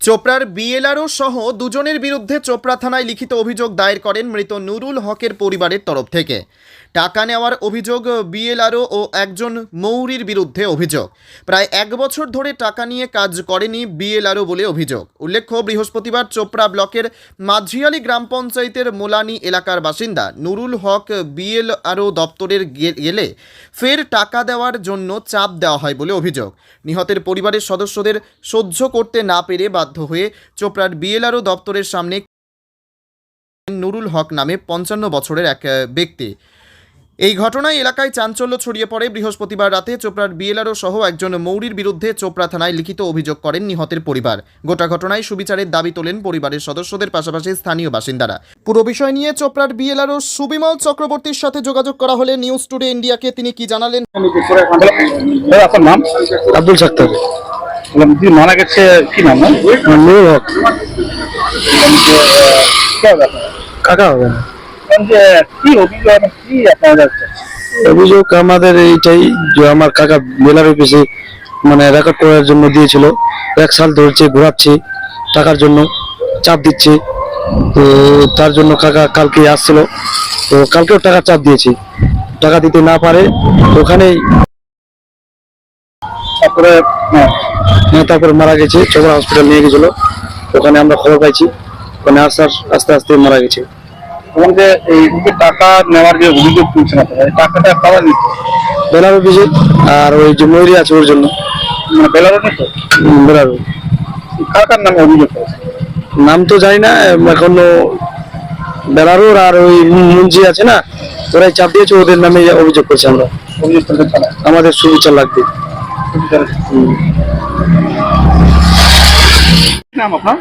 চোপড়ার বিএলআরও সহ দুজনের বিরুদ্ধে চোপড়া থানায় লিখিত অভিযোগ দায়ের করেন মৃত নুরুল হকের পরিবারের তরফ থেকে। টাকা নেওয়ার অভিযোগ বিএলআরও ও একজন মৌরির বিরুদ্ধে অভিযোগ। প্রায় এক বছর ধরে টাকা নিয়ে কাজ করেনি বিএলআরও বলে অভিযোগ। উল্লেখ্য, বৃহস্পতিবার চোপড়া ব্লকের মাঝিয়ালি গ্রাম পঞ্চায়েতের মোলানি এলাকার বাসিন্দা নুরুল হক বিএলআরও দপ্তরের গেলে ফের টাকা দেওয়ার জন্য চাপ দেওয়া হয় বলে অভিযোগ। নিহতের পরিবারের সদস্যদের সহ্য করতে না পেরে বাধ্য হয়ে চোপড়ার বিএলআরও দপ্তরের সামনে নুরুল হক নামে পঞ্চান্ন বছরের এক ব্যক্তি। এই ঘটনায় এলাকায় চাঞ্চল্য ছড়িয়ে পড়ে। বৃহস্পতিবার রাতে চোপড়ার বিএলআরও সহ একজন মৌরির বিরুদ্ধে চোপড়া থানায় লিখিত অভিযোগ করেন নিহতের পরিবার। গোটা ঘটনায় সুবিচারের দাবি তোলেন পরিবারের সদস্যদের পাশাপাশি স্থানীয় বাসিন্দারা। পুরো বিষয় নিয়ে চোপড়ার বিএলআরও সুবিমল চক্রবর্তীর সাথে যোগাযোগ করা হলে নিউজ টুডে ইন্ডিয়াকে তিনি কি জানালেন? আপনার নাম? আব্দুল সাক্তার মারা গেছে কি নাম নুরুল হক। কাকা হবে। কি অভিযোগ কি আপনার অভিযোগ আমাদের এইটাই যে আমার কাকা মেলার অফিসে মানে রেকর্ড করার জন্য দিয়েছিল। এক সাল ধরছে ঘোরাচ্ছে টাকার জন্য চাপ দিচ্ছে। তো তার জন্য কাকা কালকে আসছিল। তো কালকেও টাকা চাপ দিয়েছি। টাকা দিতে না পারে ওখানেই তারপরে হ্যাঁ, তারপরে মারা গেছে চোপড়া হসপিটাল নিয়ে গেছিল। ওখানে আমরা খবর পাইছি ওখানে আস্তে আস্তে আস্তে মারা গেছে। যে এই টাকা নেওয়ার যে অভিযোগ আপনারা এই টাকাটা কারা নিত বেলার অফিসে আর ওই যে ময়ূরী আছে ওর জন্য। মানে নিত উম, বেলার। কার কার নামে অভিযোগ নাম তো জানি না এখন বেলারুর আর ওই মুঞ্জি আছে না ওরাই চাপ দিয়েছে ওদের নামে অভিযোগ করছি আমরা। আমাদের সুবিচার লাগবে। নাম আপনার?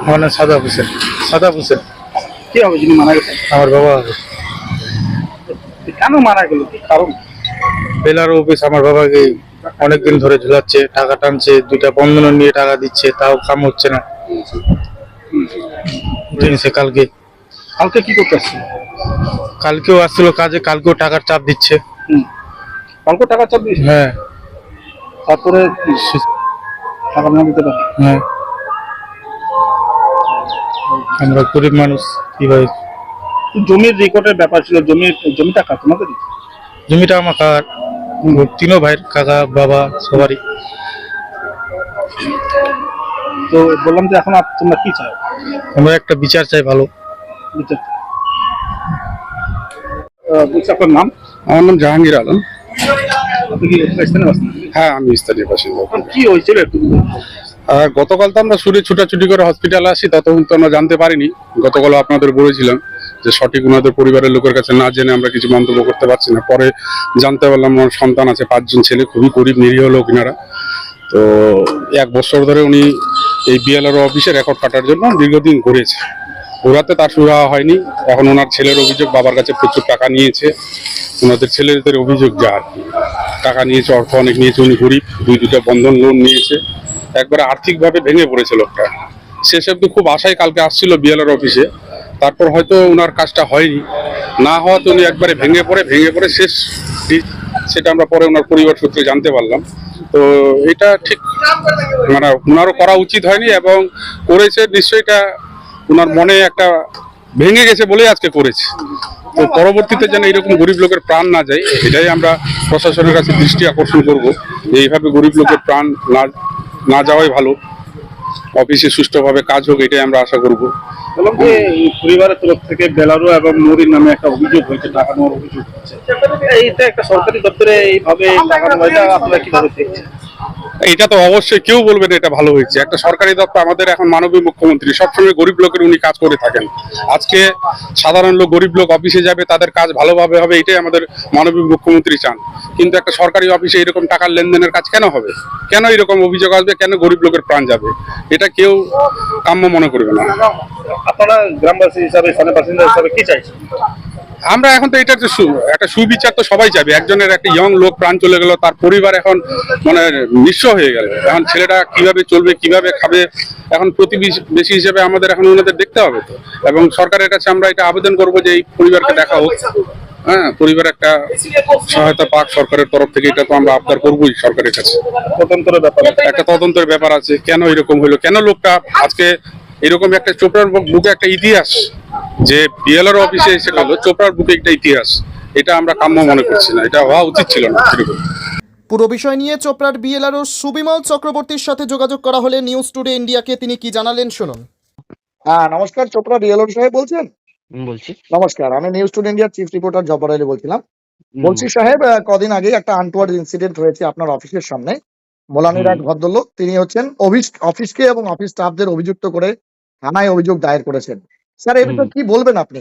আমার নাম সাদা হোসেন। সাদা হোসেন। কি হবে যিনি মারা গেছেন? আমার বাবা হবে। কেন মারা গেল? কি কারণ? বেলার অফিস আমার বাবাকে অনেকদিন ধরে ঝুলাচ্ছে টাকা টানছে দুইটা বন্ধন নিয়ে টাকা দিচ্ছে তাও কাম হচ্ছে না। সে কালকে। কালকে কি করতে আসছিল? কালকেও আসছিল কাজে কালকেও টাকার চাপ দিচ্ছে। হুম। কালকে টাকা চাপ দিয়েছে হ্যাঁ। তারপরে টাকা না দিতে পারে? হ্যাঁ। আমরা গরিব মানুষ কীভাবে জমির রেকর্ডের ব্যাপার ছিল জমির জমিটা কার তোমাদেরই জমিটা আমার কাকার। তিনও ভাইয়ের কাকা বাবা সবারই। তো বললাম যে এখন তোমরা কি চাও? আমরা একটা বিচার চাই ভালো। বিচার বলছি আপনার নাম? আমার নাম জাহাঙ্গীর আলম। আপনি কি এখানে স্থানীয় বাসিন্দা? হ্যাঁ আমি স্থানীয় বাসিন্দা। কি হয়েছিল একটু গতকাল তো আমরা সুরে ছুটাছুটি করে হসপিটালে আসি ততক্ষণ তো আমরা জানতে পারিনি। গতকাল আপনাদের বলেছিলাম যে সঠিক ওনাদের পরিবারের লোকের কাছে না জেনে আমরা কিছু মন্তব্য করতে পারছি না। পরে জানতে পারলাম ওনার সন্তান আছে পাঁচজন ছেলে খুবই গরিব নিরীহ লোক ইনারা। তো এক বছর ধরে উনি এই বিএলআর অফিসে রেকর্ড কাটার জন্য দীর্ঘদিন ঘুরেছে। ঘোরাতে তার সুরা হয়নি। এখন ওনার ছেলের অভিযোগ, বাবার কাছে প্রচুর টাকা নিয়েছে। ওনাদের ছেলেদের অভিযোগ যা আর কি। টাকা নিয়েছে, অর্থ অনেক নিয়েছে, উনি গরিব, দুই দুটা বন্ধন লোন নিয়েছে। একবারে আর্থিকভাবে ভেঙে পড়েছে লোকটা। শেষ অব্দি খুব আশায় কালকে আসছিল বিএলআর অফিসে। তারপর হয়তো ওনার কাজটা হয়নি। না হওয়াতে উনি একবারে ভেঙে পড়ে ভেঙে পড়ে শেষ সেটা আমরা পরে ওনার পরিবার সূত্রে জানতে পারলাম। তো এটা ঠিক মানে ওনারও করা উচিত হয়নি এবং করেছে। নিশ্চয়ই এটা ওনার মনে একটা ভেঙে গেছে বলেই আজকে করেছে। তো পরবর্তীতে যেন এরকম গরিব লোকের প্রাণ না যায় এটাই আমরা প্রশাসনের কাছে দৃষ্টি আকর্ষণ করব যে এইভাবে গরিব লোকের প্রাণ না না যাওয়াই ভালো। অফিসে সুষ্ঠুভাবে কাজ হোক এটাই আমরা আশা করব। যে পরিবারের তরফ থেকে বেলারু এবং মরির নামে একটা অভিযোগ হয়েছে টাকা নেওয়ার অভিযোগ এইটা একটা সরকারি দপ্তরে এইভাবে টাকা নেওয়া আপনারা কীভাবে দেখছেন? এটা তো অবশ্যই কেউ বলবে না এটা ভালো হয়েছে। একটা সরকারি দপ্তর আমাদের এখন মাননীয় মুখ্যমন্ত্রী, সবসময় গরিব লোকের উনি কাজ করে থাকেন। আজকে সাধারণ লোক, গরিব লোক অফিসে যাবে, তাদের কাজ ভালোভাবে হবে, এটাই আমাদের মাননীয় মুখ্যমন্ত্রী চান। কিন্তু একটা সরকারি অফিসে এরকম টাকার লেনদেনের কাজ কেন হবে? কেন এরকম অভিযোগ আসবে? কেন গরিব লোকের প্রাণ যাবে? এটা কেউ কাম্য মনে করবে না। আপনারা গ্রামবাসী হিসাবে বাসিন্দা হিসাবে কি চাইছেন? আমরা এখন তো এটা তো সু- একটা সুবিচার তো সবাই চাইবে একজনের একটা ইয়ং লোক প্রাণ চলে গেল তার পরিবার এখন মানে নিঃস্ব হয়ে গেল। এখন ছেলেটা কীভাবে চলবে কীভাবে খাবে এখন প্রতিবেশী হিসেবে আমাদের এখন ওনাদের দেখতে হবে তো। এবং সরকারের কাছে আমরা এটা আবেদন করব যে এই পরিবারকে দেখা হোক। হ্যাঁ পরিবার একটা সহায়তা পাক সরকারের তরফ থেকে এটা তো আমরা আবদার করবোই সরকারের কাছে। স্বতন্ত্র ব্যাপার একটা তদন্তের ব্যাপার আছে কেন এরকম হলো কেন লোকটা আজকে এরকম একটা চোপড়ার বুকে একটা ইতিহাস যে বিএলআর অফিসে এসে গেল চোপড়ার বুকে একটা ইতিহাস। এটা আমরা কাম্য মনে করছি না এটা হওয়া উচিত ছিল না পুরো বিষয় নিয়ে চোপড়ার বিএলআরও সুবিমল চক্রবর্তীর সাথে যোগাযোগ করা হলে নিউজ টুডে ইন্ডিয়াকে তিনি কি জানালেন শুনুন। হ্যাঁ নমস্কার চোপড়া রিয়েলন সাহেব বলছেন? বলছি। নমস্কার আমি নিউজ টুডে ইন্ডিয়ার চিফ রিপোর্টার জব্বার আলী বলছিলাম। বলছি সাহেব আহ, কদিন আগে একটা আনটুয়ার্ড ইনসিডেন্ট হয়েছে আপনার অফিসের সামনে। মোলানির এক ভদ্রলোক তিনি হচ্ছেন অফিস অফিসকে এবং অফিস স্টাফদের অভিযুক্ত করে থানায় অভিযোগ দায়ের করেছেন। স্যার এই বিষয়ে কি বলবেন আপনি?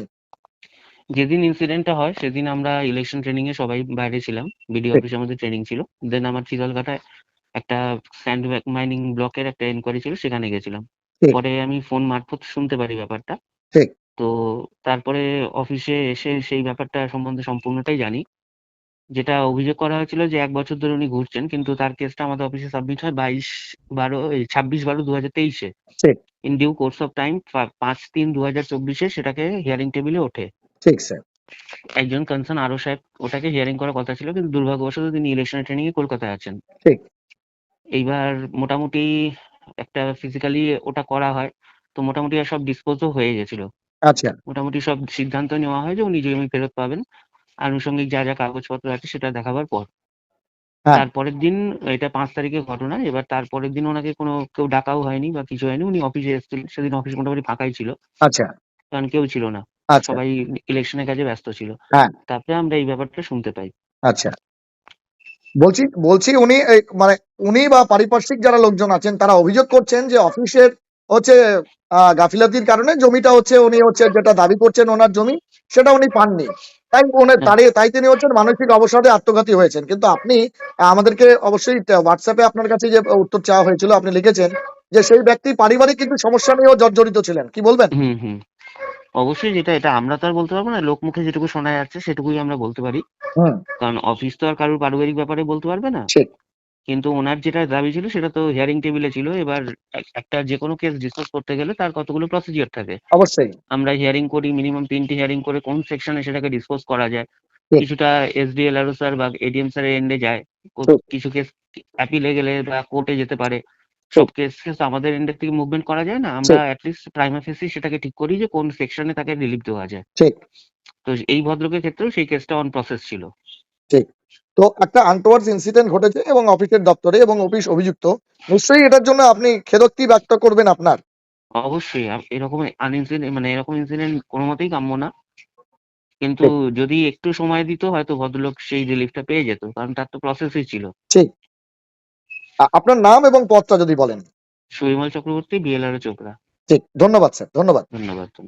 যেদিন ইনসিডেন্টটা হয় সেদিন আমরা ইলেকশন ট্রেনিং এ সবাই বাইরে ছিলাম। বিডিও। অফিসে আমাদের ট্রেনিং ছিল। দেন আমার চিতলঘাটায় একটা স্যান্ড মাইনিং ব্লকের একটা এনকোয়ারি ছিল সেখানে গেছিলাম। পরে আমি ফোন মারফত শুনতে পারি ব্যাপারটা। তো তারপরে অফিসে এসে সেই ব্যাপারটা সম্বন্ধে সম্পূর্ণটাই জানি। যেটা অভিযোগ করা হয়েছিল যে এক বছর ধরে উনি ঘুরছেন কিন্তু তার কেসটা আমাদের অফিসে সাবমিট হয় বাইশ বারো এই ছাব্বিশ বারো দু হাজার তেইশে in due course of time পাঁচ তিন দু হাজার চব্বিশে সেটাকে হিয়ারিং টেবিলে ওঠে। ঠিক স্যার একজন কনসার্ন আরও সাহেব ওটাকে হিয়ারিং করার কথা ছিল কিন্তু দুর্ভাগ্যবশত তিনি ইলেকশনের ট্রেনিং এ কলকাতায় আছেন। ঠিক। এইবার মোটামুটি একটা ফিজিক্যালি ওটা করা হয় তো মোটামুটি সব ডিসপোজও হয়ে গেছিল। আচ্ছা। মোটামুটি সব সিদ্ধান্ত নেওয়া হয় যে উনি জমি ফেরত পাবেন। আনুষঙ্গিক যা যা কাগজপত্র আছে সেটা দেখাবার পর। হ্যাঁ। তারপরের দিন এটা পাঁচ তারিখের ঘটনা এবার তারপরের দিন ওনাকে কোনো কেউ ডাকাও হয়নি বা কিছু হয়নি উনি অফিসে এসেছিলেন সেদিন অফিস মোটামুটি ফাঁকাই ছিল। আচ্ছা। কারণ কেউ ছিল না। আচ্ছা। সবাই ইলেকশনের কাজে ব্যস্ত ছিল। হ্যাঁ। তারপরে আমরা এই ব্যাপারটা শুনতে পাই। আচ্ছা। বলছি বলছি উনি মানে উনি বা পারিপার্শ্বিক যারা লোকজন আছেন তারা অভিযোগ করছেন যে অফিসের হচ্ছে গাফিলতির কারণে জমিটা হচ্ছে উনি হচ্ছে যেটা দাবি করছেন ওনার জমি সেটা উনি পাননি। তাই উনি হুম। তাই তিনি হচ্ছেন মানসিক অবসাদে আত্মঘাতী হয়েছেন। কিন্তু আপনি আমাদেরকে অবশ্যই হোয়াটসঅ্যাপে আপনার কাছে যে উত্তর চাওয়া হয়েছিল আপনি লিখেছেন যে সেই ব্যক্তি পারিবারিক কিন্তু সমস্যা নিয়েও জর্জরিত ছিলেন। কি বলবেন? হুম হুম। অবশ্যই যেটা এটা আমরা তো আর বলতে পারব না। লোক মুখে যেটুকু শোনা যাচ্ছে সেটুকুই আমরা বলতে পারি। কারণ অফিস তো আর কারোর পারিবারিক ব্যাপারে বলতে পারবে না। কিন্তু ওনার যেটা দাবি ছিল সেটা তো হিয়ারিং টেবিলে ছিল। এবার একটা যে কোনো কেস ডিসকাস করতে গেলে তার কতগুলো প্রসিজিওর থাকে? অবশ্যই। আমরা হিয়ারিং করি মিনিমাম তিনটি হিয়ারিং করে কোন সেকশনে সেটাকে ডিসপোজ করা যায়। কিছুটা এসডিএলআরও স্যার বা এডিএম স্যারের এন্ডে যায়। কিছু কেস অ্যাপিলে গেলে বা কোর্টে যেতে পারে। সব কেস কেস আমাদের এন্ডের থেকে মুভমেন্ট করা যায় না। আমরা অ্যাটলিস্ট প্রাইমা ফেসি সেটাকে ঠিক করি যে কোন সেকশনে তাকে রিলিফ দেওয়া যায়। ঠিক। তো এই ভদ্রলোকের ক্ষেত্রেও সেই কেসটা অন প্রসেস ছিল। তো একটা আনটোয়ার্ডস ইনসিডেন্ট ঘটেছে এবং অফিসের দপ্তরে এবং অফিস অভিযুক্ত। নিশ্চয়ই এটার জন্য আপনি খেদোক্তি ব্যক্ত করবেন আপনার। অবশ্যই এরকম আনইনসিডেন্ট মানে এরকম ইনসিডেন্ট কোনো মতেই কাম্য না। কিন্তু যদি একটু সময় দিত হয়তো ভদ্রলোক সেই রিলিফটা পেয়ে যেত কারণ তার তো প্রসেসই ছিল। আ- আপনার নাম এবং পদটা যদি বলেন। সুবিমল চক্রবর্তী বিএলআর চোপড়া। ঠিক ধন্যবাদ স্যার ধন্যবাদ। ধন্যবাদ।